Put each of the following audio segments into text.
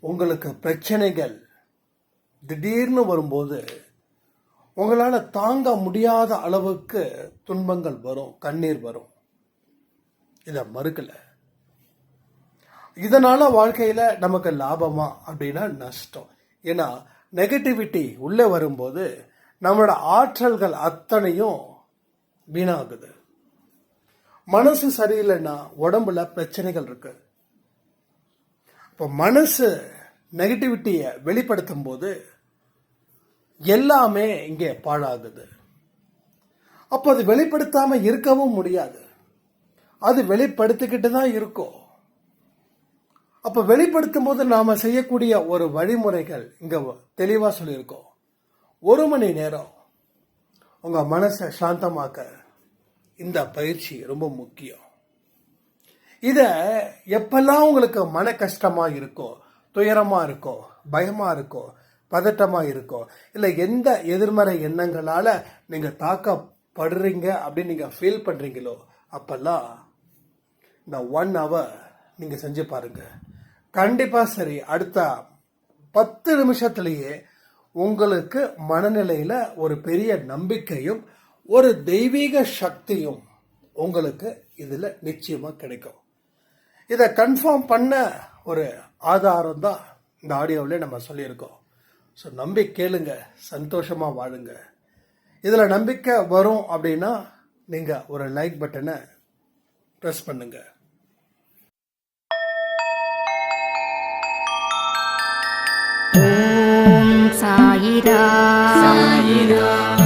உங்களுக்கு பிரச்சனைகள் திடீர்னு வரும்போது உங்களால் தாங்க முடியாத அளவுக்கு துன்பங்கள் வரும் கண்ணீர் வரும். இதை மறுக்கலை. இதனால் வாழ்க்கையில் நமக்கு லாபமா அப்படின்னா நஷ்டம். ஏன்னா நெகட்டிவிட்டி உள்ளே வரும்போது நம்மளோட ஆற்றல்கள் அத்தனையும் வீணாகுது. மனசு சரியில்லைன்னா உடம்புல பிரச்சனைகள் இருக்குது இப்போ மனசு நெகட்டிவிட்டியை வெளிப்படுத்தும் போது எல்லாமே இங்கே பாழாகுது. அப்போ அது வெளிப்படுத்தாமல் இருக்கவும் முடியாது. அது வெளிப்படுத்திக்கிட்டு தான் இருக்கும். அப்போ வெளிப்படுத்தும் போது நாம் செய்யக்கூடிய ஒரு வழிமுறைகள் இங்கே தெளிவாக சொல்லியிருக்கோம். ஒரு மணி நேரம் உங்கள் மனசை சாந்தமாக்க இந்த பயிற்சி ரொம்ப முக்கியம். இதை எப்பெல்லாம் உங்களுக்கு மன கஷ்டமாக இருக்கோ துயரமாக இருக்கோ பயமாக இருக்கோ பதட்டமாக இருக்கோ இல்லை எந்த எதிர்மறை எண்ணங்களால் நீங்கள் தாக்கப்படுறீங்க அப்படின்னு நீங்கள் ஃபீல் பண்ணுறீங்களோ அப்போல்லாம் இந்த ஒன் ஹவர் நீங்கள் செஞ்சு பாருங்கள் கண்டிப்பாக சரி அடுத்த பத்து நிமிஷத்துலேயே உங்களுக்கு மனநிலையில் ஒரு பெரிய நம்பிக்கையும் ஒரு தெய்வீக சக்தியும் உங்களுக்கு இதில் நிச்சயமாக கிடைக்கும். இதை கன்ஃபார்ம் பண்ண ஒரு ஆதாரம் தான் இந்த ஆடியோவில் நம்ம சொல்லியிருக்கோம். ஸோ நம்பி கேளுங்க சந்தோஷமா வாழுங்க. இதில் நம்பிக்கை வரும் அப்படின்னா நீங்கள் ஒரு லைக் பட்டனை ப்ரெஸ் பண்ணுங்க. சாயிரா. சாயிரா.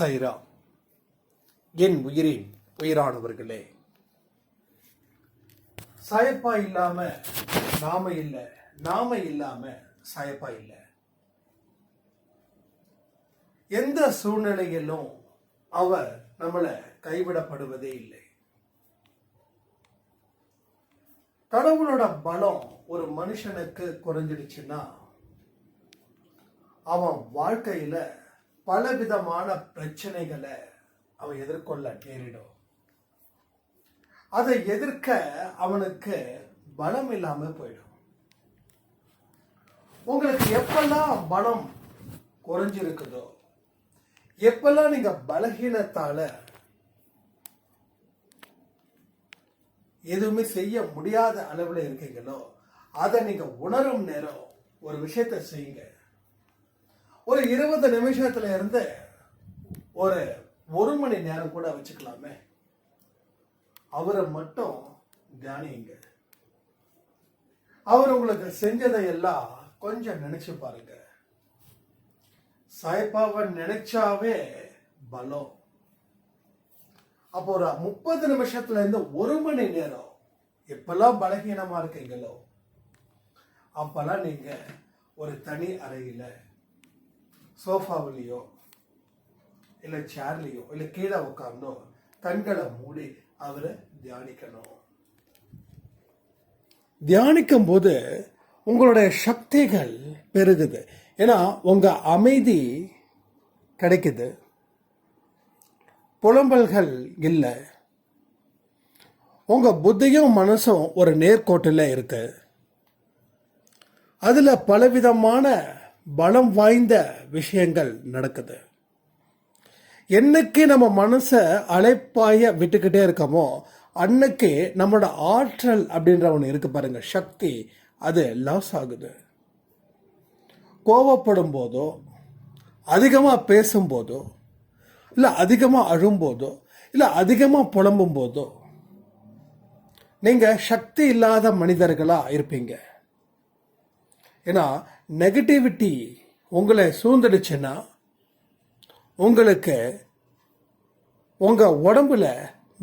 சைரா என் உயிரின் உயிரானவர்களே சாயப்பா இல்லாம நாம இல்லை நாம இல்லாம சாயப்பா இல்லை. எந்த சூழ்நிலையிலும் அவர் நம்மளை கைவிடப்படுவதே இல்லை. கடவுளோட பலம் ஒரு மனுஷனுக்கு குறைஞ்சிடுச்சுன்னா அவன் வாழ்க்கையில பலவிதமான பிரச்சனைகளை அவன் எதிர்கொள்ள நேரிடும். அதை எதிர்க்க அவனுக்கு பலம் இல்லாம போயிடும். உங்களுக்கு எப்பெல்லாம் பலம் குறைஞ்சிருக்குதோ எப்பெல்லாம் நீங்க பலகீனத்தால எதுவுமே செய்ய முடியாத அளவில் இருக்கீங்களோ அதை நீங்க உணரும் நேரம் ஒரு விஷயத்தை செய்யுங்க. ஒரு இருபது நிமிஷத்துல இருந்து ஒரு ஒரு மணி நேரம் கூட வச்சுக்கலாமே. அவரை மட்டும் தியானியுங்க அவர் உங்களுக்கு செஞ்சதை எல்லாம் கொஞ்சம் நினைச்சு பாருங்க. சாய்பாவை நினைச்சாவே பலம். அப்போ ஒரு முப்பது நிமிஷத்துல இருந்து ஒரு மணி நேரம் எப்பெல்லாம் பலகீனமா இருக்கீங்களோ அப்பெல்லாம் நீங்க ஒரு தனி அறையில சோஃபாவிலேயோ இல்லை சேர்லேயோ இல்லை கீழே உட்காரணும் கண்களை மூடி அவரை தியானிக்கணும். தியானிக்கும் போது உங்களுடைய சக்திகள் பெருகுது. ஏன்னா உங்கள் அமைதி கிடைக்குது. புலம்பல்கள் இல்லை. உங்கள் புத்தியும் மனசும் ஒரு நேர்கோட்டில் இருக்கு. அதில் பலவிதமான பலம் வாய்ந்த விஷயங்கள் நடக்குது. என்னைக்கு நம்ம மனசை அலைப்பாய விட்டுக்கிட்டே இருக்கோமோ அன்னைக்கு நம்மளோட ஆற்றல் அப்படின்ற ஒன்று இருக்கு பாருங்க சக்தி அது லாஸ் ஆகுது. கோவப்படும் போதோ அதிகமாக பேசும்போதோ இல்லை அதிகமாக அழும்போதோ இல்லை அதிகமாக புலம்பும் போதோ நீங்கள் சக்தி இல்லாத மனிதர்களாக இருப்பீங்க. ஏன்னா நெகட்டிவிட்டி உங்களை சூழ்ந்துடுச்சுன்னா உங்களுக்கு உங்கள் உடம்புல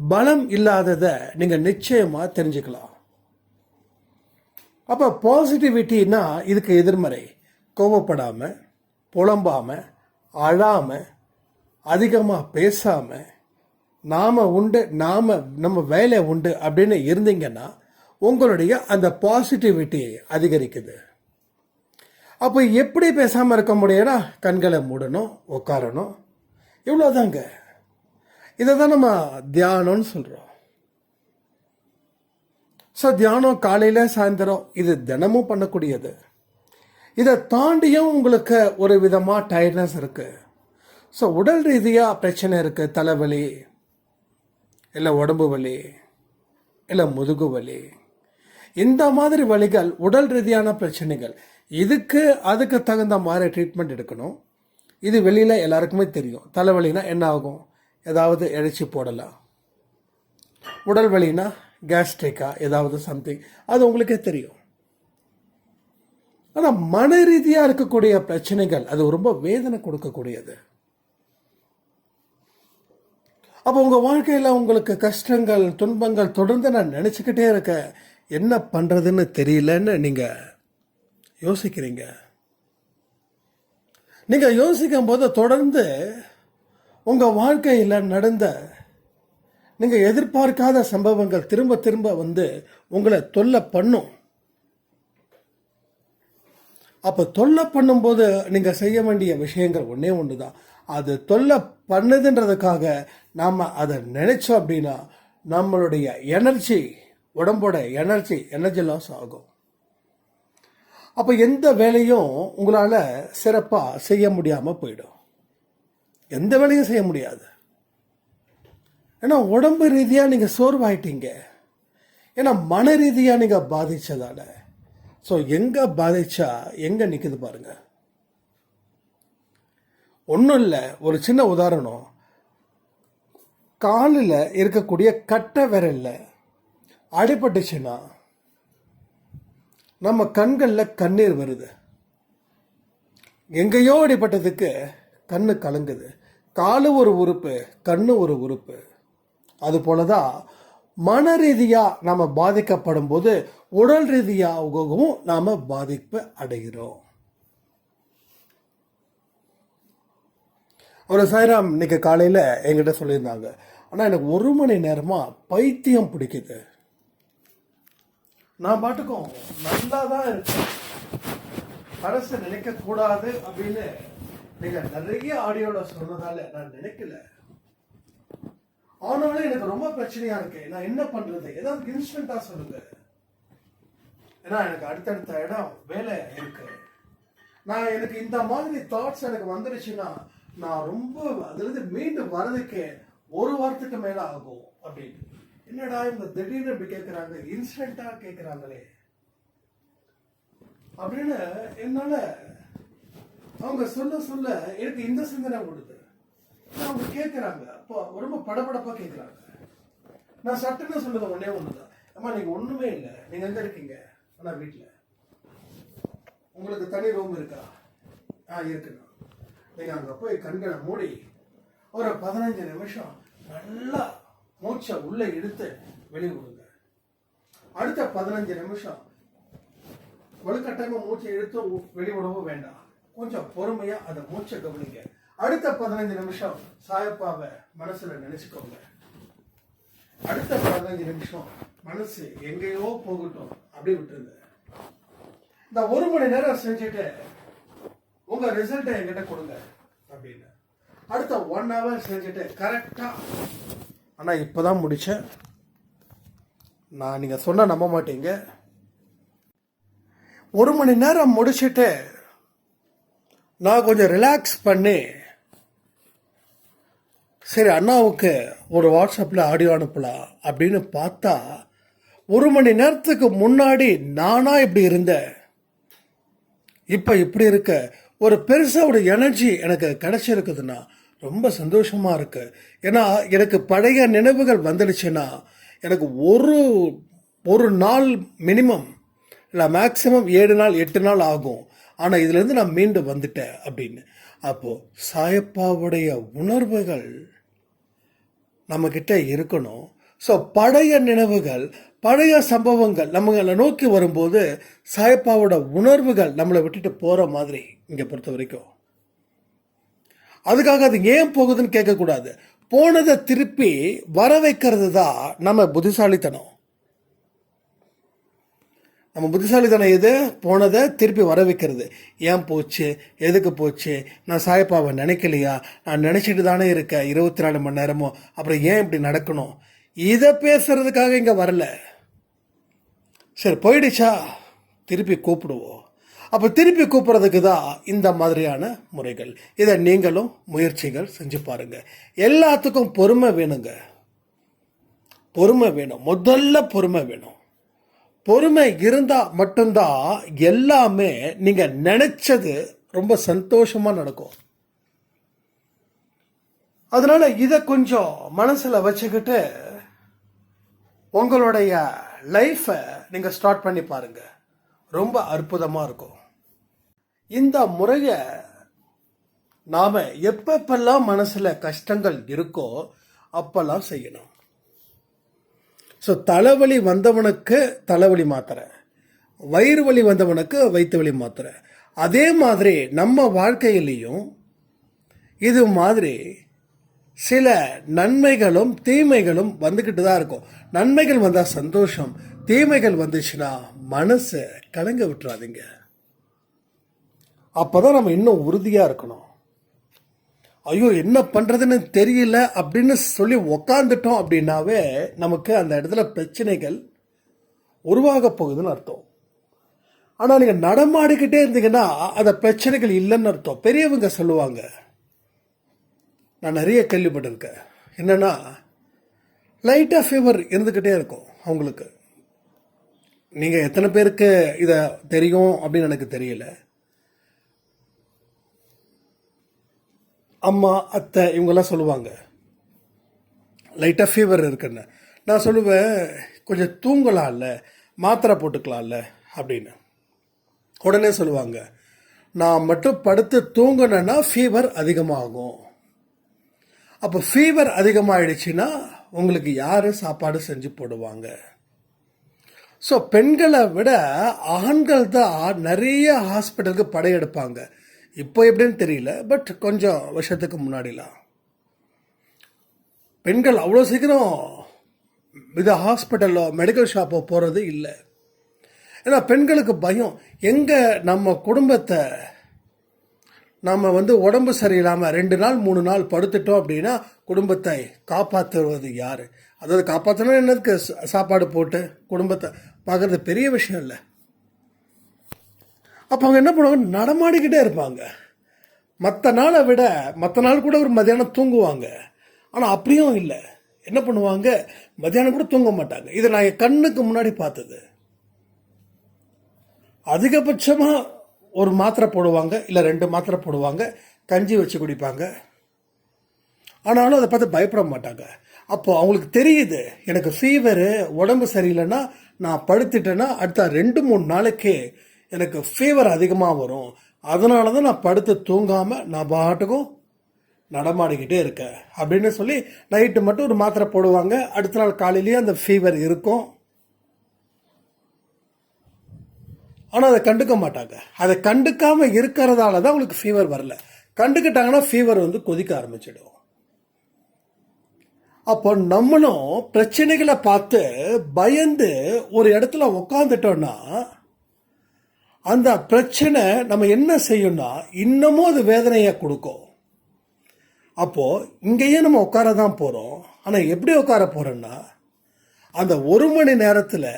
பலம் இல்லாததை நீங்கள் நிச்சயமாக தெரிஞ்சுக்கலாம். அப்போ பாசிட்டிவிட்டின்னா இதுக்கு எதிர்மறை. கோவப்படாமல் புலம்பாமல் அழாமல் அதிகமாக பேசாமல் நாம் உண்டு நாம் நம்ம வேலை உண்டு அப்படின்னு இருந்தீங்கன்னா உங்களுடைய அந்த பாசிட்டிவிட்டி அதிகரிக்குது. அப்போ எப்படி பேசாமல் இருக்க முடியும்னா கண்களை மூடணும் உட்காரணும் இவ்வளோதாங்க இதை தான் நம்ம தியானம்னு சொல்கிறோம் ஸோ தியானம் காலையில் சாயந்தரம் இது தினமும் பண்ணக்கூடியது. இதை தாண்டியும் உங்களுக்கு ஒரு விதமாக டயர்ட்னஸ் இருக்குது ஸோ உடல் ரீதியாக பிரச்சனை இருக்குது தலைவலி இல்லை உடம்பு வலி இல்லை முதுகு வலி. இந்த மாதிரி வலிகள் உடல் ரீதியான பிரச்சனைகள். இதுக்கு அதுக்கு தகுந்த மாதிரி ட்ரீட்மெண்ட் எடுக்கணும். இது வெளியில் எல்லாருக்குமே தெரியும். தலைவலினா என்ன ஆகும்? ஏதாவது இழைச்சி போடலாம். உடல் வலினா கேஸ்ட்ரிக்கா ஏதாவது சம்திங் அது உங்களுக்கே தெரியும். ஆனால் மன ரீதியாக இருக்கக்கூடிய பிரச்சனைகள் அது ரொம்ப வேதனை கொடுக்கக்கூடியது. அப்போ உங்கள் வாழ்க்கையில் உங்களுக்கு கஷ்டங்கள் துன்பங்கள் தொடர்ந்து நான் நினச்சிக்கிட்டே இருக்க என்ன பண்ணுறதுன்னு தெரியலன்னு நீங்கள் யோசிக்கிறீங்க? நீங்கள் யோசிக்கும் போது தொடர்ந்து உங்கள் வாழ்க்கையில் நடந்த நீங்கள் எதிர்பார்க்காத சம்பவங்கள் திரும்ப திரும்ப வந்து உங்களை தொல்லை பண்ணும். அப்போ தொல்லை பண்ணும்போது நீங்கள் செய்ய வேண்டிய விஷயங்கள் ஒன்றே ஒன்று தான் அது தொல்லை பண்ணுதுன்றதுக்காக நாம் அதை நினைச்சோம் அப்படின்னா நம்மளுடைய எனர்ஜி உடம்போட எனர்ஜி எனர்ஜி லாஸ் ஆகும். அப்போ எந்த வேலையும் உங்களால் சிறப்பாக செய்ய முடியாமல் போயிடும். எந்த வேலையும் செய்ய முடியாது. ஏன்னா உடம்பு ரீதியாக நீங்கள் சோர்வாயிட்டீங்க. ஏன்னா மன ரீதியாக நீங்கள் பாதித்ததால ஸோ எங்கே பாதிச்சா எங்கே நிற்குது பாருங்க. ஒன்றும் இல்லை ஒரு சின்ன உதாரணம். காலில் இருக்கக்கூடிய கட்டை விரல்ல அடிபட்டுச்சுன்னா நம்ம கண்களில் கண்ணீர் வருது. எங்கேயோ அடிப்பட்டதுக்கு கண்ணு கலங்குது. காலு ஒரு உறுப்பு கண்ணு ஒரு உறுப்பு. அதுபோல தான் மன ரீதியாக நாம் பாதிக்கப்படும் போது உடல் ரீதியாகவும் நாம் பாதிப்பு அடைகிறோம். ஒரு சாய்ராம் இன்னைக்கு காலையில் எங்கிட்ட சொல்லியிருந்தாங்க. ஆனால் எனக்கு ஒரு மணி நேரமாக பைத்தியம் பிடிக்குது. நான் பாட்டுக்கும் நல்லா தான் இருக்கேன். அரசு நினைக்க கூடாது அப்படின்னு நீங்க நிறைய ஆடியோல சொன்னதால நான் நினைக்கல. ஆனாலும் எனக்கு ரொம்ப பிரச்சனையா இருக்கு. நான் என்ன பண்றது? ஏதாவது இன்ஸ்டன்டா சொல்லுங்க. ஏன்னா எனக்கு அடுத்தடுத்த இடம் வேலை இருக்கு. நான் எனக்கு இந்த மாதிரி தாட்ஸ் எனக்கு வந்துருச்சுன்னா நான் ரொம்ப அதுலேருந்து மீண்டும் வர்றதுக்கு ஒரு வாரத்துக்கு மேல ஆகும் அப்படின்னு. என்னடா இவங்க திடீர்னு இப்படி கேட்குறாங்க இன்ஸ்டன்டா கேட்குறாங்களே அப்படின்னு என்னால அவங்க சொல்ல சொல்ல எனக்கு இந்த சிந்தனை கொடுது அவங்க கேட்குறாங்க அப்போ ரொம்ப படபடப்பா கேட்குறாங்க நான் சட்டுன்னு சொல்லுங்க ஒன்னே ஒண்ணுதான். அம்மா நீங்க ஒண்ணுமே இல்லை. நீங்க எங்க இருக்கீங்க? ஆனா வீட்டுல உங்களுக்கு தனி ரூம் இருக்கா? ஆ இருக்குண்ணா. நீங்க அங்க போய் கண்களை மூடி ஒரு பதினஞ்சு நிமிஷம் நல்லா மூச்சை உள்ள இழுத்து வெளியே விடுங்க அடுத்த பதினஞ்சு நிமிஷம். வலுக்கட்டாயமா மூச்சை இழுத்து உ- வெளிவிடவும் வேண்டாம். கொஞ்சம் பொறுமையா அந்த மூச்சை கவனிங்க. அடுத்த பதினஞ்சு நிமிஷம் சாயப்பாவை மனசுல நினைச்சுக்கோங்க. அடுத்த பதினஞ்சு நிமிஷம் மனசு எங்கேயோ போகட்டும். அப்படி விட்டுருங்க. இந்த ஒரு மணி நேரம் செஞ்சுட்டு உங்க ரிசல்ட்டை என்கிட்ட கொடுங்க அப்படின்னு. அடுத்த ஒன் ஹவர் செஞ்சுட்டு கரெக்டா அண்ணா இப்போ தான் முடித்தேன் நான் நீங்கள் சொன்ன நம்ப மாட்டீங்க. ஒரு மணி நேரம் முடிச்சுட்டு நான் கொஞ்சம் ரிலாக்ஸ் பண்ணி சரி அண்ணாவுக்கு ஒரு வாட்ஸ்அப்பில் ஆடியோ அனுப்பலாம் அப்படின்னு பார்த்தா ஒரு மணி நேரத்துக்கு முன்னாடி நானாக இப்படி இருந்தேன். இப்போ இப்படி இருக்க ஒரு பெருசாக ஒரு எனர்ஜி எனக்கு கிடச்சிருக்குதுன்னா ரொம்ப சந்தோஷமாக இருக்கு. ஏன்னா எனக்கு பழைய நினைவுகள் வந்துடுச்சுன்னா எனக்கு ஒரு ஒரு நாள் மினிமம் இல்லை மேக்ஸிமம் ஏழு நாள் எட்டு நாள் ஆகும். ஆனால் இதுலேருந்து நான் மீண்டு வந்துட்டேன் அப்படின்னு. அப்போது சாயப்பாவுடைய உணர்வுகள் நம்மக்கிட்ட இருக்கணும். ஸோ பழைய நினைவுகள் பழைய சம்பவங்கள் நம்மளை நோக்கி வரும்போது சாயப்பாவோட உணர்வுகள் நம்மளை விட்டுட்டு போகிற மாதிரி இங்கே பொறுத்த வரைக்கும் அதுக்காக அது ஏன் போகுதுன்னு கேட்கக்கூடாது. போனதை திருப்பி வர வைக்கிறது தான் நம்ம புத்திசாலித்தனம். நம்ம புத்திசாலித்தனம் எது? போனதை திருப்பி வர வைக்கிறது. ஏன் போச்சு? எதுக்கு போச்சு? நான் சாயப்பாவை நினைக்கலையா? நான் நினச்சிட்டு தானே இருக்கேன். இருபத்தி நாலு மணி நேரமும். அப்புறம் ஏன் இப்படி நடக்கணும்? இதை பேசுறதுக்காக இங்கே வரல. சரி போயிடுச்சா? திருப்பி கூப்பிடுவோம். அப்போ திருப்பி கூப்பிட்றதுக்கு தான் இந்த மாதிரியான முறைகள். இதை நீங்களும் முயற்சிகள் செஞ்சு பாருங்க. எல்லாத்துக்கும் பொறுமை வேணுங்க. பொறுமை வேணும். முதல்ல பொறுமை வேணும். பொறுமை இருந்தால் மட்டும்தான் எல்லாமே நீங்கள் நினச்சது ரொம்ப சந்தோஷமாக நடக்கும். அதனால் இதை கொஞ்சம் மனசில் வச்சுக்கிட்டு உங்களுடைய லைஃப்பை நீங்கள் ஸ்டார்ட் பண்ணி பாருங்கள் ரொம்ப அற்புதமாக இருக்கும். இந்த முறையை நாம் எப்பப்பெல்லாம் மனசில் கஷ்டங்கள் இருக்கோ அப்பெல்லாம் செய்யணும். ஸோ தலைவலி வந்தவனுக்கு தலைவலி மாத்திரை. வயிறு வலி வந்தவனுக்கு வயிற்று வலி மாத்திரை. அதே மாதிரி நம்ம வாழ்க்கையிலையும் இது மாதிரி சில நன்மைகளும் தீமைகளும் வந்துக்கிட்டு தான் இருக்கும். நன்மைகள் வந்தால் சந்தோஷம். தீமைகள் வந்துச்சுன்னா மனசை கலங்க விட்டுறாதீங்க. அப்பதான் நம்ம இன்னும் உறுதியாக இருக்கணும். ஐயோ என்ன பண்றதுன்னு தெரியல அப்படின்னு சொல்லி உக்காந்துட்டோம் அப்படின்னாவே நமக்கு அந்த இடத்துல பிரச்சனைகள் உருவாக போகுதுன்னு அர்த்தம். ஆனால் நீங்கள் நடமாடிக்கிட்டே இருந்தீங்கன்னா அந்த பிரச்சனைகள் இல்லைன்னு அர்த்தம். பெரியவங்க சொல்லுவாங்க. நான் நிறைய கேள்விப்பட்டிருக்கேன். என்னன்னா லைட்டாக ஃபீவர் இருந்துக்கிட்டே இருக்கும் அவங்களுக்கு. நீங்கள் எத்தனை பேருக்கு இதை தெரியும் அப்படின்னு எனக்கு தெரியல. அம்மா அத்தை இவங்கெல்லாம் சொல்லுவாங்க. லைட்டாக ஃபீவர் இருக்குன்னு. நான் சொல்லுவேன் கொஞ்சம் தூங்கலாம்ல மாத்திரை போட்டுக்கலாம்ல அப்படின்னு. உடனே சொல்லுவாங்க நான் மட்டும் படுத்து தூங்கினேன்னா ஃபீவர் அதிகமாகும். அப்போ ஃபீவர் அதிகமாகிடுச்சுன்னா உங்களுக்கு யார் சாப்பாடு செஞ்சு போடுவாங்க? ஸோ பெண்களை விட ஆண்கள் தான் நிறைய ஹாஸ்பிட்டலுக்கு படையெடுப்பாங்க. இப்போ எப்படின்னு தெரியல பட் கொஞ்சம் வருஷத்துக்கு முன்னாடிலாம். பெண்கள் அவ்வளோ சீக்கிரம் இது ஹாஸ்பிட்டலோ மெடிக்கல் ஷாப்போ போகிறது இல்லை. ஏன்னா பெண்களுக்கு பயம் எங்கே நம்ம குடும்பத்தை நம்ம வந்து உடம்பு சரியில்லாமல் ரெண்டு நாள் மூணு நாள் படுத்துட்டோம் அப்படின்னா குடும்பத்தை காப்பாற்றுவது யார்? அதாவது காப்பாற்றணும் என்னதுக்கு? சா- சாப்பாடு போட்டு குடும்பத்தை. பார்க்குறது பெரிய விஷயம் இல்லை. அப்போ அவங்க என்ன பண்ணுவாங்க? நடமாடிக்கிட்டே இருப்பாங்க. மற்ற நாளை விட மற்ற நாள் கூட ஒரு மத்தியானம் தூங்குவாங்க. ஆனால் அப்படியும் இல்லை. என்ன பண்ணுவாங்க? மதியானம் கூட தூங்க மாட்டாங்க. இதை நான் என் கண்ணுக்கு முன்னாடி பார்த்தது. அதிகபட்சமாக ஒரு மாத்திரை போடுவாங்க இல்லை ரெண்டு மாத்திரை போடுவாங்க கஞ்சி வச்சு குடிப்பாங்க. ஆனாலும் அதை பார்த்து பயப்பட மாட்டாங்க. அப்போது அவங்களுக்கு தெரியுது எனக்கு ஃபீவரு உடம்பு சரியில்லைன்னா நான் படுத்துட்டேன்னா அடுத்த ரெண்டு மூணு நாளைக்கு எனக்கு ஃபீவர் அதிகமாக வரும். அதனால தான் நான் படுத்து தூங்காமல் நான் பாட்டுக்கும் நடமாடிக்கிட்டே இருக்கேன். அப்படின்னு சொல்லி நைட்டு மட்டும் ஒரு மாத்திரை போடுவாங்க. அடுத்த நாள் காலையிலேயே அந்த ஃபீவர் இருக்கும். ஆனால் அதை கண்டுக்க மாட்டாங்க. அதை கண்டுக்காமல் இருக்கிறதால தான் உங்களுக்கு ஃபீவர் வரல. கண்டுக்கிட்டாங்கன்னா ஃபீவர் வந்து கொதிக்க ஆரம்பிச்சிடும். அப்போ நம்மளும் பிரச்சனைகளை பார்த்து பயந்து ஒரு இடத்துல உக்காந்துட்டோம்னா அந்த பிரச்சனை நம்ம என்ன செய்யணும்னா இன்னமும் அது வேதனையை கொடுக்கும். அப்போது இங்கேயே நம்ம உட்கார தான் போகிறோம் ஆனால் எப்படி உட்கார போகிறோன்னா அந்த ஒரு மணி நேரத்தில்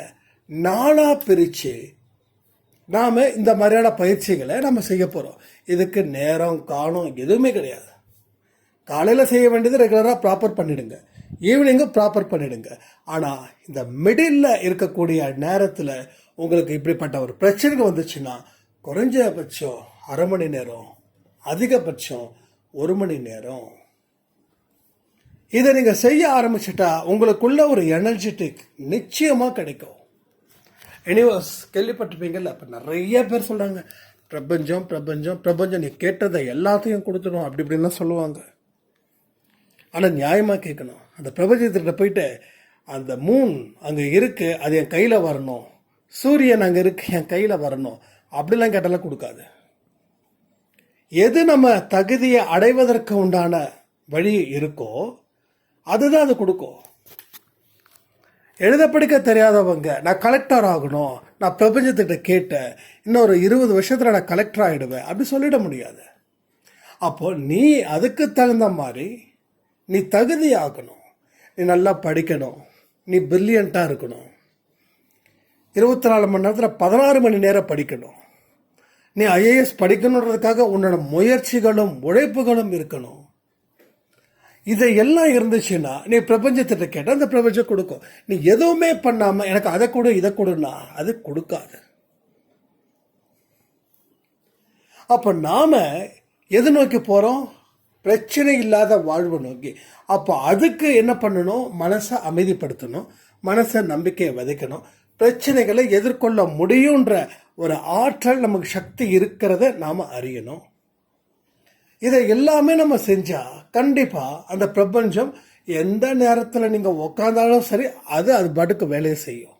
நாளாக பிரித்து நாம் இந்த மாதிரியான பயிற்சிகளை நம்ம செய்ய போகிறோம் இதுக்கு நேரம் காலம் எதுவுமே கிடையாது. காலையில் செய்ய வேண்டியது ரெகுலராக ப்ராப்பர் பண்ணிவிடுங்க ஈவினிங்கும் ப்ராப்பர் பண்ணிவிடுங்க ஆனால் இந்த மிடில் இருக்கக்கூடிய நேரத்தில் உங்களுக்கு இப்படிப்பட்ட ஒரு பிரச்சனைகள் வந்துச்சுன்னா குறைஞ்சபட்சம் அரை மணி நேரம் அதிகபட்சம் ஒரு மணி நேரம். இதை நீங்கள் செய்ய ஆரம்பிச்சிட்டா உங்களுக்குள்ள ஒரு எனர்ஜெட்டிக் நிச்சயமாக கிடைக்கும். எனிவர்ஸ் கேள்விப்பட்டிருப்பீங்கல்ல அப்போ நிறைய பேர் சொல்கிறாங்க பிரபஞ்சம் பிரபஞ்சம் பிரபஞ்சம் நீ கேட்டதை எல்லாத்தையும் கொடுத்துடும் அப்படி இப்படின்லாம் சொல்லுவாங்க. ஆனால் நியாயமாக கேட்கணும். அந்த பிரபஞ்சத்திட்ட போயிட்டு அந்த மூன் அங்கே இருக்குது அது என் கையில் வரணும். சூரியன் அங்கே இருக்கு என் கையில் வரணும். அப்படிலாம் கேட்டாலும் கொடுக்காது. எது நம்ம தகுதியை அடைவதற்கு உண்டான வழி இருக்கோ அதுதான் அது கொடுக்கும். எழுத படிக்க தெரியாதவங்க நான் கலெக்டர் ஆகணும் நான் பிரபஞ்சத்திட்ட கேட்டேன் இன்னொரு இருபது வருஷத்தில் நான் கலெக்டர் ஆகிடுவேன் அப்படி சொல்லிட முடியாது. அப்போ நீ அதுக்கு தகுந்த மாதிரி நீ தகுதி ஆகணும் நீ நல்லா படிக்கணும் நீ பிரில்லியண்ட்டாக இருக்கணும். இருபத்தி நாலு மணி நேரத்தில் பதினாறு மணி நேரம் படிக்கணும். நீ ஐஏஎஸ் படிக்கணுன்றதுக்காக உன்னோட முயற்சிகளும் உழைப்புகளும் இருக்கணும். இதை எல்லாம் இருந்துச்சுன்னா நீ பிரபஞ்சத்திட்ட கேட்டால் அந்த பிரபஞ்சம் கொடுக்கும். நீ எதுவுமே பண்ணாமல் எனக்கு அதை கொடு இதை கொடுன்னா அது கொடுக்காது. அப்போ நாம் எது நோக்கி போகிறோம் பிரச்சனை இல்லாத வாழ்வு நோக்கி. அப்போ அதுக்கு என்ன பண்ணணும்? மனசை அமைதிப்படுத்தணும். மனசை நம்பிக்கையை விதைக்கணும். பிரச்சனைகளை எதிர்கொள்ள முடியுன்ற ஒரு ஆற்றல் நமக்கு சக்தி இருக்கிறத நாம் அறியணும். இதை எல்லாமே நம்ம செஞ்சால் கண்டிப்பாக அந்த பிரபஞ்சம் எந்த நேரத்தில் நீங்கள் உக்காந்தாலும் சரி அது அது பாட்டுக்கு வேலையை செய்யும்.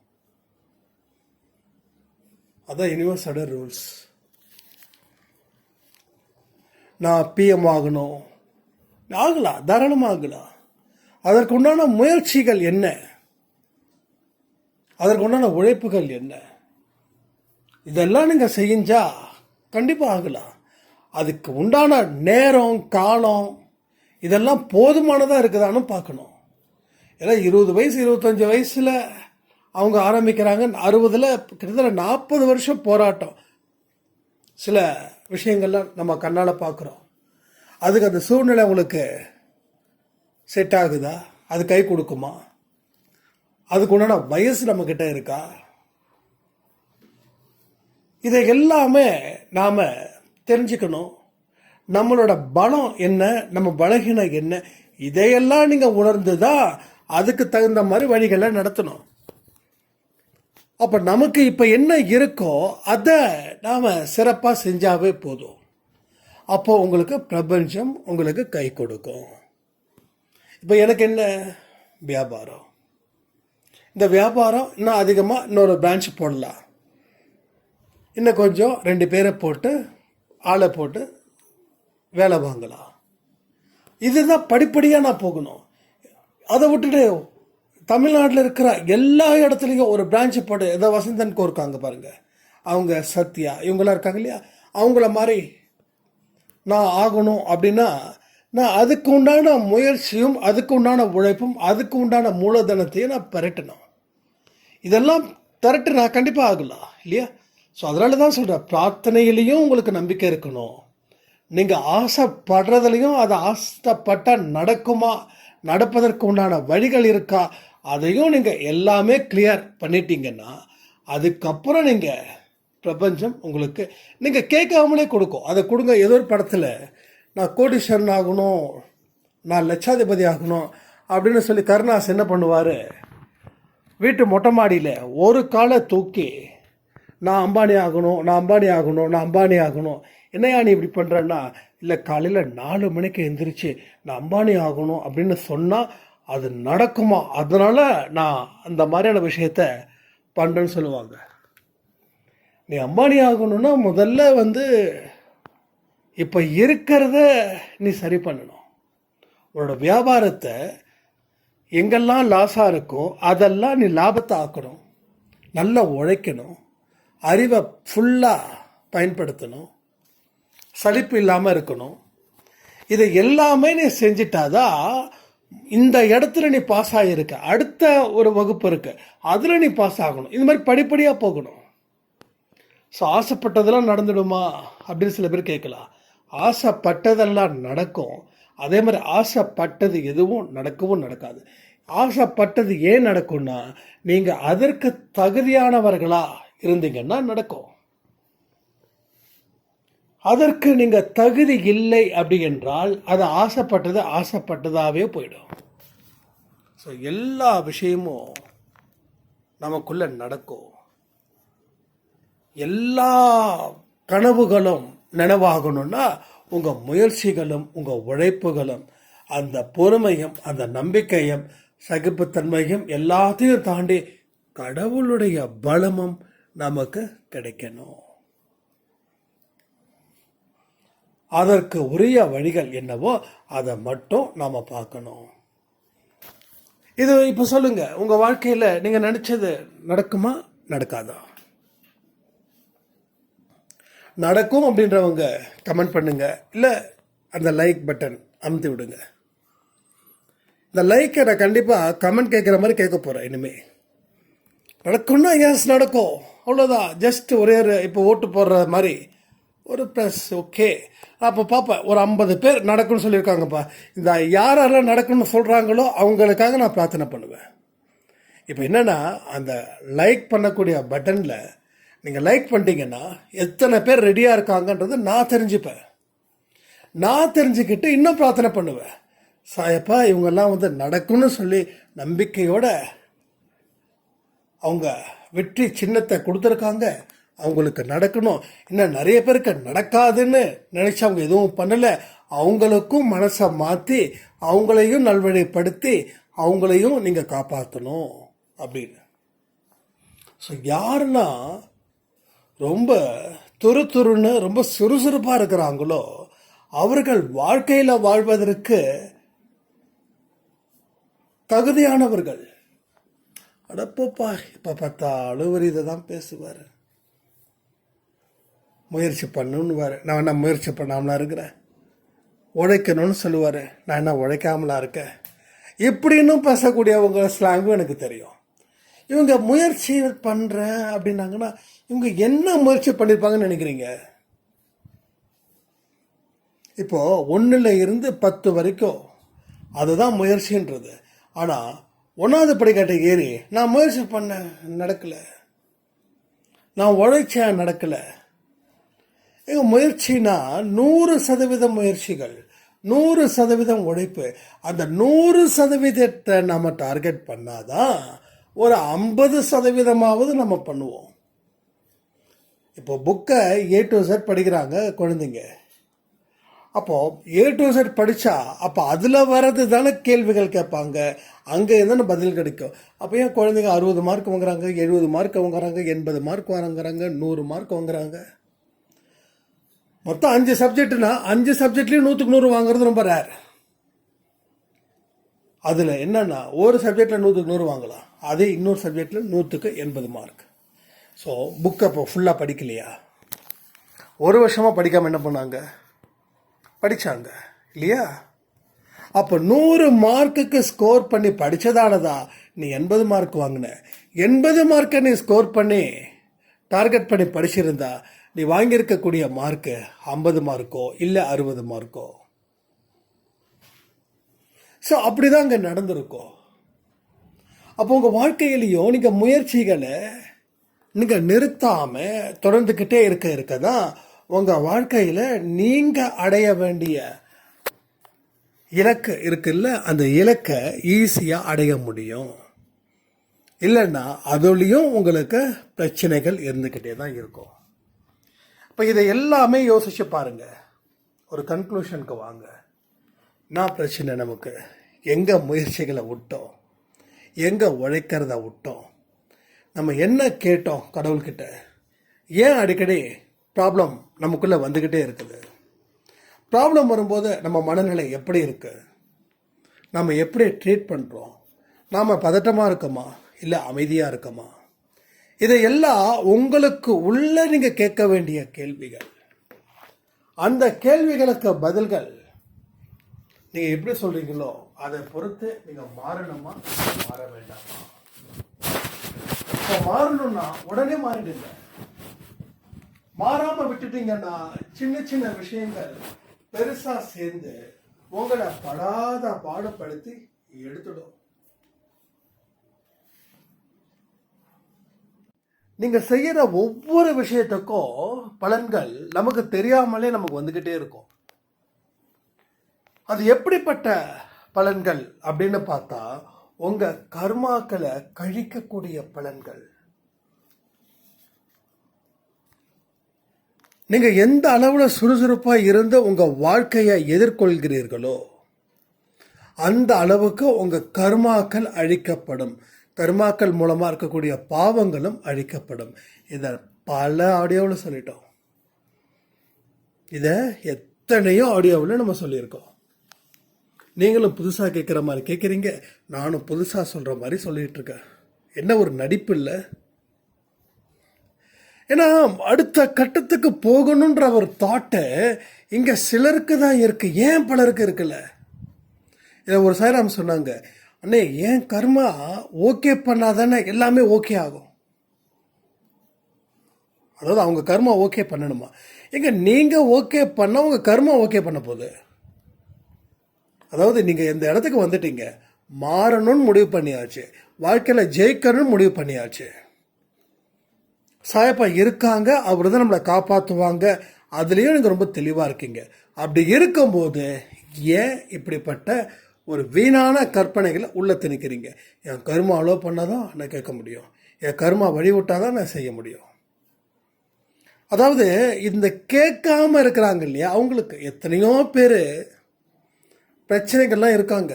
அதான் யூனிவர்ஸோட ரூல்ஸ் நான் பிஎம் ஆகணும். ஆகலாம் தாராளமாக ஆகலாம் அதற்கு உண்டான முயற்சிகள் என்ன? அதற்கு உண்டான உழைப்புகள் என்ன? இதெல்லாம் நீங்கள் செஞ்சா கண்டிப்பாக ஆகலாம். அதுக்கு உண்டான நேரம் காலம் இதெல்லாம் போதுமானதாக இருக்குதான்னு பார்க்கணும். ஏன்னா இருபது வயசு இருபத்தஞ்சி வயசில் அவங்க ஆரம்பிக்கிறாங்க. அறுபதில் கிட்டத்தட்ட நாற்பது வருஷம் போராட்டம். சில விஷயங்கள்லாம் நம்ம கண்ணால் பார்க்குறோம். அதுக்கு அந்த சூழ்நிலை உங்களுக்கு செட் ஆகுதா? அது கை கொடுக்குமா? அதுக்கு உண்டான வயசு நம்மக்கிட்ட இருக்கா? இதை எல்லாமே நாம் தெரிஞ்சுக்கணும். நம்மளோட பலம் என்ன? நம்ம பலகீனம் என்ன? இதையெல்லாம் நீங்கள் உணர்ந்து தான் அதுக்கு தகுந்த மாதிரி வழிகளை நடத்தணும். அப்போ நமக்கு இப்போ என்ன இருக்கோ அதை நாம் சிறப்பாக செஞ்சாவே போதும். அப்போ உங்களுக்கு பிரபஞ்சம் உங்களுக்கு கை கொடுக்கும். இப்போ எனக்கு என்ன? வியாபாரம். இந்த வியாபாரம் இன்னும் அதிகமாக இன்னொரு பிரான்ச் போடலாம். இன்னும் கொஞ்சம் ரெண்டு பேரை போட்டு ஆளை போட்டு வேலை வாங்கலாம். இதுதான் படிப்படியாக நான் போகணும். அதை விட்டுட்டு தமிழ்நாட்டில் இருக்கிற எல்லா இடத்துலையும் ஒரு பிரான்ச்சு போட்டு ஏதோ வசந்தன்கோ இருக்காங்க பாருங்கள் அவங்க சத்யா இவங்களாம் இருக்காங்க இல்லையா? அவங்கள மாதிரி நான் ஆகணும் அப்படின்னா நான் அதுக்கு உண்டான முயற்சியும் அதுக்கு உண்டான உழைப்பும் அதுக்கு உண்டான மூலதனத்தையும் நான் பெரட்டணும். இதெல்லாம் திரட்டு நான் கண்டிப்பாக ஆகலாம் இல்லையா? ஸோ அதனால தான் சொல்கிறேன் பிரார்த்தனையிலையும் உங்களுக்கு நம்பிக்கை இருக்கணும். நீங்கள் ஆசைப்படுறதுலையும் அதை ஆசைப்பட்டால் நடக்குமா நடப்பதற்கு உண்டான வழிகள் இருக்கா அதையும் நீங்கள் எல்லாமே கிளியர் பண்ணிட்டீங்கன்னா அதுக்கப்புறம் நீங்கள் பிரபஞ்சம் உங்களுக்கு நீங்கள் கேட்காமலே கொடுக்கும். அதை கொடுங்க ஏதோ ஒரு படத்தில் நான் கோடீஸ்வரன் ஆகணும் நான் லட்சாதிபதி ஆகணும் அப்படின்னு சொல்லி கருணாஸ் என்ன பண்ணுவார்? வீட்டு மொட்டை மாடியில் ஒரு காலை தூக்கி நான் அம்பானி ஆகணும் நான் அம்பானி ஆகணும் நான் அம்பானி ஆகணும். என்னையா நீ இப்படி பண்ணுறேன்னா இல்லை காலையில் நாலு மணிக்கு எந்திரிச்சு நான் அம்பானி ஆகணும் அப்படின்னு சொன்னால் அது நடக்குமா? அதனால் நான் அந்த மாதிரியான விஷயத்த பண்ணுறேன்னு சொல்லுவாங்க. நீ அம்பானி ஆகணும்னா முதல்ல வந்து இப்போ இருக்கிறத நீ சரி பண்ணணும். உன்னோட வியாபாரத்தை எங்கெல்லாம் லாஸாக இருக்கோ அதெல்லாம் நீ லாபத்தை ஆக்கணும். நல்லா உழைக்கணும். அறிவை ஃபுல்லாக பயன்படுத்தணும். சலிப்பு இல்லாமல் இருக்கணும். இதை எல்லாமே நீ செஞ்சிட்டாதான் இந்த இடத்துல நீ பாஸ் ஆகியிருக்க அடுத்த ஒரு வகுப்பு இருக்கு. அதில் நீ பாஸ் ஆகணும். இந்த மாதிரி படிப்படியாக போகணும். ஸோ ஆசைப்பட்டதெல்லாம் நடந்துடுமா? அப்படின்னு சில பேர் கேட்கலாம். ஆசைப்பட்டதெல்லாம் நடக்கும். அதே மாதிரி ஆசைப்பட்டது எதுவும் நடக்கவும் நடக்காது. ஆசைப்பட்டது ஏன் நடக்கும்னா நீங்கள் அதற்கு தகுதியானவர்களா இருந்தீங்கன்னா நடக்கும். அதற்கு நீங்கள் தகுதி இல்லை அப்படி என்றால் அது ஆசைப்பட்டது ஆசைப்பட்டதாகவே போயிடும். ஸோ எல்லா விஷயமும் நமக்குள்ளே நடக்கும். எல்லா கனவுகளும் நினைவாகணும்னா உங்கள் முயற்சிகளும் உங்கள் உழைப்புகளும் அந்த பொறுமையும் அந்த நம்பிக்கையும் சகிப்புத்தன்மையும் எல்லாத்தையும் தாண்டி கடவுளுடைய பலமும் நமக்கு கிடைக்கணும். அதற்கு உரிய வழிகள் என்னவோ அதை மட்டும் நாம் பார்க்கணும். இது இப்போ சொல்லுங்கள் உங்கள் வாழ்க்கையில் நீங்கள் நினச்சது நடக்குமா நடக்காதா? நடக்கும் அப்படின்றவங்க கமெண்ட் பண்ணுங்க. இல்லை அந்த லைக் பட்டன் அமுத்தி விடுங்க. இந்த லைக்கை நான் கண்டிப்பாக கமெண்ட் கேட்குற மாதிரி கேட்க போகிறேன் இனிமே. நடக்கும்னா எஸ் நடக்கும். அவ்வளோதான் ஜஸ்ட் ஒரே ஒரு இப்போ ஓட்டு போடுற மாதிரி. ஒரு ப்ளஸ் ஓகே அப்போ பார்ப்பேன் ஒரு ஐம்பது பேர் நடக்கும்னு சொல்லியிருக்காங்கப்பா. இந்த யாரெல்லாம் நடக்கும்னு சொல்கிறாங்களோ அவங்களுக்காக நான் பிரார்த்தனை பண்ணுவேன். இப்போ என்னென்னா அந்த லைக் பண்ணக்கூடிய பட்டனில் நீங்கள் லைக் பண்ணிட்டீங்கன்னா எத்தனை பேர் ரெடியாக இருக்காங்கன்றது நான் தெரிஞ்சுப்பேன். நான் தெரிஞ்சுக்கிட்டு இன்னும் பிரார்த்தனை பண்ணுவேன். சாயப்பா இவங்கெல்லாம் வந்து நடக்கும்னு சொல்லி நம்பிக்கையோட அவங்க வெற்றி சின்னத்தை கொடுத்துருக்காங்க. அவங்களுக்கு நடக்கணும். இன்னும் நிறைய பேருக்கு நடக்காதுன்னு நினச்சி அவங்க எதுவும் பண்ணலை. அவங்களுக்கும் மனசை மாற்றி அவங்களையும் நல்வழிப்படுத்தி அவங்களையும் நீங்கள் காப்பாற்றணும் அப்படின்னு. ஸோ யாருன்னா ரொம்ப துரு துருன்னு ரொம்ப சுறுசுறுப்பாக இருக்கிறாங்களோ அவர்கள் வாழ்க்கையில் வாழ்வதற்கு தகுதியானவர்கள். அடப்போப்பா இப்போ பார்த்தா ஒரு இதை தான் பேசுவார். முயற்சி பண்ணுன்னுவார். நான் என்ன முயற்சி பண்ணாமலாம் இருக்கிறேன் உழைக்கணும்னு சொல்லுவார். நான் என்ன உழைக்காமலாம் இருக்கேன் இப்படின்னு பேசக்கூடியவங்க ஸ்லாங்கும் எனக்கு தெரியும். இவங்க முயற்சி பண்ணுறேன் அப்படின்னாங்கன்னா இவங்க என்ன முயற்சி பண்ணியிருப்பாங்கன்னு நினைக்கிறீங்க? இப்போது ஒன்றில் இருந்து பத்து வரைக்கும் அதுதான் முயற்சின்றது. ஆனால் ஒன்றாவது படிக்கட்டை ஏறி நான் முயற்சி பண்ணேன் நடக்கலை. நான் உழைச்சேன் நடக்கலை. எங்கள் முயற்சினா நூறு சதவீதம் முயற்சிகள் நூறு சதவீதம் உழைப்பு. அந்த நூறு சதவீதத்தை நம்ம டார்கெட் பண்ணாதான் ஒரு ஐம்பது சதவீதமாவது நம்ம பண்ணுவோம். இப்போ புக்கை ஏ டு செட் படிக்கிறாங்க குழந்தைங்க. அப்போது ஏ டு செட் படித்தா அப்போ அதில் வர்றது தானே கேள்விகள் கேட்பாங்க. அங்கே தானே பதில் கிடைக்கும்? அப்போ ஏன் குழந்தைங்க அறுபது மார்க் வாங்குறாங்க எழுபது மார்க் வாங்குறாங்க எண்பது மார்க் வாங்குறாங்க நூறு மார்க் வாங்குறாங்க? மொத்தம் அஞ்சு சப்ஜெக்ட்னா அஞ்சு சப்ஜெக்ட்லேயும் நூற்றுக்கு நூறு வாங்குறது ரொம்ப ரேர் அதில் என்னென்னா ஒரு சப்ஜெக்டில் நூற்றுக்கு நூறு வாங்கலாம் அதே இன்னொரு சப்ஜெக்டில் நூற்றுக்கு எண்பது மார்க் ஸோ புக்கை இப்போ ஃபுல்லாக படிக்கலையா? ஒரு வருஷமாக படிக்காமல் என்ன பண்ணாங்க? படித்தாங்க இல்லையா? அப்போ நூறு மார்க்குக்கு ஸ்கோர் பண்ணி படித்ததானதா நீ எண்பது மார்க் வாங்கின? எண்பது மார்க்கை நீ ஸ்கோர் பண்ணி டார்கெட் பண்ணி படிச்சிருந்தா நீ வாங்கியிருக்கக்கூடிய மார்க்கு ஐம்பது மார்க்கோ இல்லை அறுபது மார்க்கோ ஸோ அப்படிதான் அங்கே நடந்திருக்கும். அப்போ உங்கள் வாழ்க்கையிலையும் நீங்கள் முயற்சிகளை நீங்கள் நிறுத்தாமல் தொடர்ந்துக்கிட்டே இருக்க இருக்க தான் உங்கள் வாழ்க்கையில் நீங்கள் அடைய வேண்டிய இலக்கு இருக்குல்ல? அந்த இலக்கை ஈஸியாக அடைய முடியும். இல்லைன்னா அதுலேயும் உங்களுக்கு பிரச்சனைகள் இருந்துக்கிட்டே தான் இருக்கும். இப்போ இதை எல்லாமே யோசிச்சு பாருங்கள் ஒரு கன்க்ளூஷனுக்கு வாங்க. என்ன பிரச்சனை நமக்கு? எங்கே முயற்சிகளை விட்டோம்? எங்கே உழைக்கிறத விட்டோம்? நம்ம என்ன கேட்டோம் கடவுள்கிட்ட? ஏன் அடிக்கடி ப்ராப்ளம் நமக்குள்ளே வந்துக்கிட்டே இருக்குது? ப்ராப்ளம் வரும்போது நம்ம மனநிலை எப்படி இருக்குது நம்ம எப்படி ட்ரீட் பண்ணுறோம் நாம் பதட்டமாக இருக்கோமா? இல்லை அமைதியாக இருக்கோமா? இதையெல்லாம் உங்களுக்கு உள்ள நீங்கள் கேட்க வேண்டிய கேள்விகள். அந்த கேள்விகளுக்கு பதில்கள் நீங்கள் எப்படி சொல்கிறீங்களோ அதை பொறுத்து நீங்கள் மாறணுமா? மாற வேண்டாமா? இப்போ மாறணும்னா உடனே மாறிடுங்க. மாறாம விட்டுட்டீங்கன்னா சின்ன சின்ன விஷயங்கள் பெருசா சேர்ந்து உங்களை படாத பாடுபடுத்தி எடுத்துடும். நீங்க செய்யற ஒவ்வொரு விஷயத்துக்கும் பலன்கள் நமக்கு தெரியாமலே நமக்கு வந்துகிட்டே இருக்கும். அது எப்படிப்பட்ட பலன்கள் அப்படின்னு பார்த்தா உங்கள் கர்மாக்களை கழிக்கக்கூடிய பலன்கள். நீங்கள் எந்த அளவில் சுறுசுறுப்பாக இருந்து உங்கள் வாழ்க்கையை எதிர்கொள்கிறீர்களோ அந்த அளவுக்கு உங்கள் கர்மாக்கள் அழிக்கப்படும். கர்மாக்கள் மூலமாக இருக்கக்கூடிய பாவங்களும் அழிக்கப்படும். இதை பல ஆடியோவில் சொல்லிட்டோம். இதை எத்தனையோ ஆடியோவில் நம்ம சொல்லியிருக்கோம். நீங்களும் புதுசாக கேட்குற மாதிரி கேட்குறீங்க நானும் புதுசாக சொல்கிற மாதிரி சொல்லிகிட்டு இருக்கேன். என்ன ஒரு நடிப்பு இல்லை. ஏன்னா அடுத்த கட்டத்துக்கு போகணுன்ற ஒரு தாட்டை இங்கே சிலருக்கு தான் இருக்குது ஏன் பலருக்கு இருக்குல்ல? இதை ஒரு சாய்ராம் சொன்னாங்க. அண்ணே ஏன் கர்மா ஓகே பண்ணாதானே எல்லாமே ஓகே ஆகும்? அதாவது அவங்க கர்மா ஓகே பண்ணணுமா? எங்க நீங்க ஓகே பண்ண உங்க கர்மா ஓகே பண்ண போகுது. அதாவது நீங்கள் இந்த இடத்துக்கு வந்துட்டீங்க மாறணும்னு முடிவு பண்ணியாச்சு. வாழ்க்கையில் ஜெயிக்கணும்னு முடிவு பண்ணியாச்சு. சாயப்பா இருக்காங்க அவர் தான் நம்மளை காப்பாற்றுவாங்க அதுலேயும் நீங்கள் ரொம்ப தெளிவாக இருக்கீங்க. அப்படி இருக்கும்போது ஏன் இப்படிப்பட்ட ஒரு வீணான கற்பனைகளை உள்ளே திணிக்கிறீங்க? என் கர்மா அலோ பண்ணாதான் நான் கேட்க முடியும். என் கருமா வழி விட்டாதான் நான் செய்ய முடியும். அதாவது இந்த கேட்காம இருக்கிறாங்க இல்லையா அவங்களுக்கு எத்தனையோ பேர் பிரச்சனைகள்லாம் இருக்காங்க.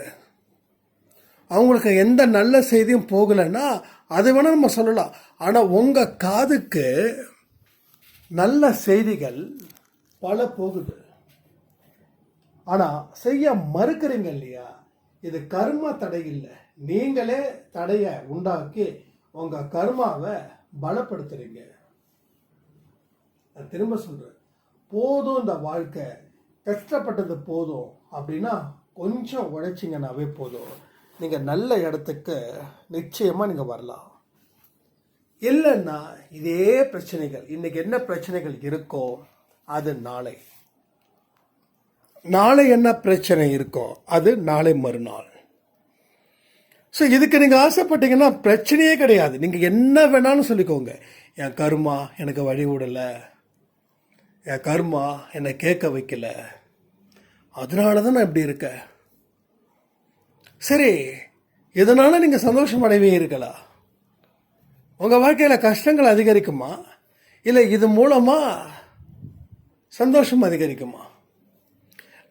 அவங்களுக்கு எந்த நல்ல செய்தியும் போகலைன்னா அது வேணால் நம்ம சொல்லலாம். ஆனால் உங்கள் காதுக்கு நல்ல செய்திகள் பல போகுது. ஆனால் செய்ய மறுக்கிறீங்க இல்லையா? இது கர்ம தடை இல்லை. நீங்களே தடையை உண்டாக்கி உங்கள் கர்மாவை பலப்படுத்துறீங்க. நான் திரும்ப சொல்கிறேன் போதும் இந்த வாழ்க்கை. கஷ்டப்பட்டது போதும். அப்படின்னா கொஞ்சம் உழைச்சிங்கனாவே போதும். நீங்கள் நல்ல இடத்துக்கு நிச்சயமாக நீங்கள் வரலாம். இல்லைன்னா இதே பிரச்சனைகள் இன்றைக்கி என்ன பிரச்சனைகள் இருக்கோ அது நாளை. நாளை என்ன பிரச்சனை இருக்கோ அது நாளை மறுநாள். ஸோ இதுக்கு நீங்கள் ஆசைப்பட்டீங்கன்னா பிரச்சனையே கிடையாது. நீங்கள் என்ன வேணாலும் சொல்லிக்கோங்க. என் கர்மா எனக்கு வழி விடலை. என் கர்மா என்னை கேட்க வைக்கலை. அதனால தான் நான் இப்படி இருக்கேன் சரி இதனால் நீங்கள் சந்தோஷம் அடைவே உங்கள் வாழ்க்கையில் கஷ்டங்கள் அதிகரிக்குமா? இல்லை இது மூலமாக சந்தோஷம் அதிகரிக்குமா?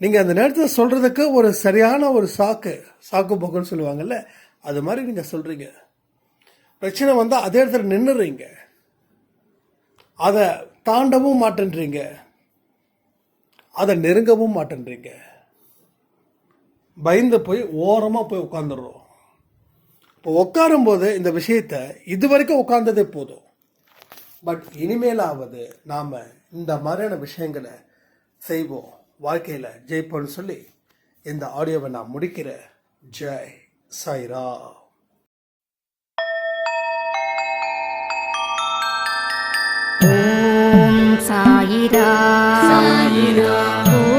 நீங்கள் அந்த நேரத்தில் சொல்கிறதுக்கு ஒரு சரியான ஒரு சாக்கு சாக்கு போக்குன்னு சொல்லுவாங்கல்ல அது மாதிரி நீங்கள் சொல்கிறீங்க பிரச்சனை வந்தால் அதே இடத்துல நின்றுறீங்க அதை தாண்டவும் மாட்டேன்றீங்க அதை நெருங்கவும் மாட்டேன்றீங்க. பயந்து போய் ஓரமாக போய் உட்காந்துடுறோம் இப்போ உட்காரும்போது இந்த விஷயத்த இது வரைக்கும் உட்கார்ந்ததே போதும். பட் இனிமேலாவது நாம் இந்த மாதிரியான விஷயங்களை செய்வோம். வாழ்க்கையில் ஜெயிப்போம்னு சொல்லி இந்த ஆடியோவை நான் முடிக்கிறேன் ஜெய் சாய்ரா サイダー